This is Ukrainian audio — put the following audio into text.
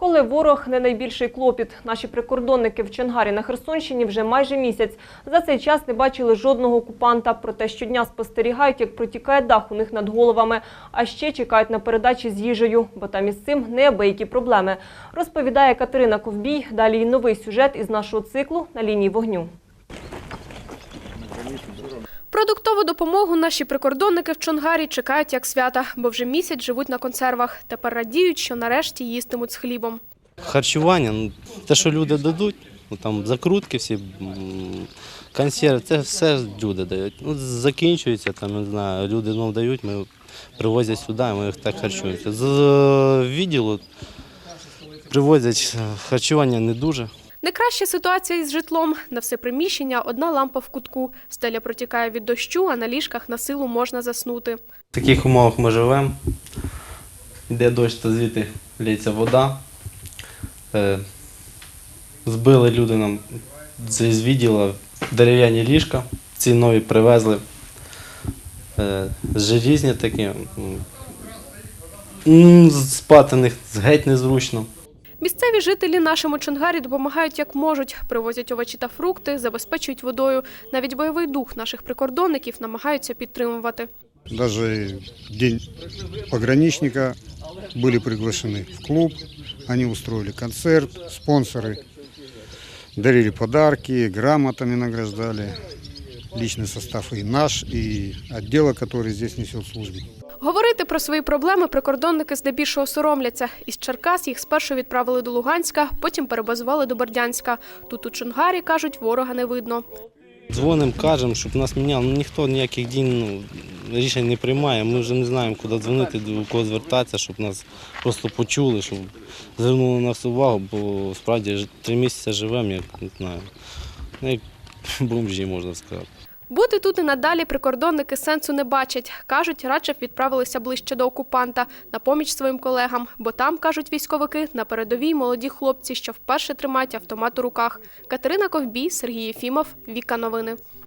Коли ворог не найбільший клопіт, наші прикордонники в Чонгарі на Херсонщині вже майже місяць. За цей час не бачили жодного окупанта. Проте щодня спостерігають, як протікає дах у них над головами. А ще чекають на передачі з їжею, бо там із цим неабиякі проблеми. Розповідає Катерина Ковбій. Далі і новий сюжет із нашого циклу на лінії вогню. Продуктову допомогу наші прикордонники в Чонгарі чекають як свята, бо вже місяць живуть на консервах. Тепер радіють, що нарешті їстимуть з хлібом. Харчування, ну, те, що люди дадуть, ну, там закрутки всі, консерви, це все люди дають. Ну, закінчується, там, не знаю, люди ну, дають, ми привозять сюди, ми їх так харчуємося. З відділу привозять е, харчування не дуже. Не краща ситуація із житлом. На все приміщення одна лампа в кутку. Стеля протікає від дощу, а на ліжках на силу можна заснути. В таких умовах ми живемо. Йде дощ, то звідти лється вода. Е, збили люди нам з відділу дерев'яні ліжка. Ці нові привезли. Е, желізні такі. Спати них геть незручно. Місцеві жителі нашому Чонгарі допомагають як можуть. Привозять овочі та фрукти, забезпечують водою. Навіть бойовий дух наших прикордонників намагаються підтримувати. Даже День пограничника были приглашены в клуб. Они устроили концерт, спонсоры дарили подарки, грамотами награждали. Личный состав и наш, и отдела, который здесь несет службу. Говорити про свої проблеми прикордонники здебільшого соромляться. Із Черкас їх спершу відправили до Луганська, потім перебазували до Бердянська. Тут у Чонгарі, кажуть, ворога не видно. Дзвонимо, кажемо, щоб нас міняли. Ну, ніхто ніяких дій ну, рішень не приймає. Ми вже не знаємо, куди дзвонити, до кого звертатися, щоб нас просто почули, щоб звернули на нас увагу, бо справді три місяці живемо, як не знаю. Ну, як бомжі, можна сказати. Бути тут і надалі прикордонники сенсу не бачать. Кажуть, радше відправилися ближче до окупанта на поміч своїм колегам, бо там, кажуть військовики, на передовій молоді хлопці, що вперше тримають автомат у руках. Катерина Ковбій, Сергій Єфімов, Віка Новини.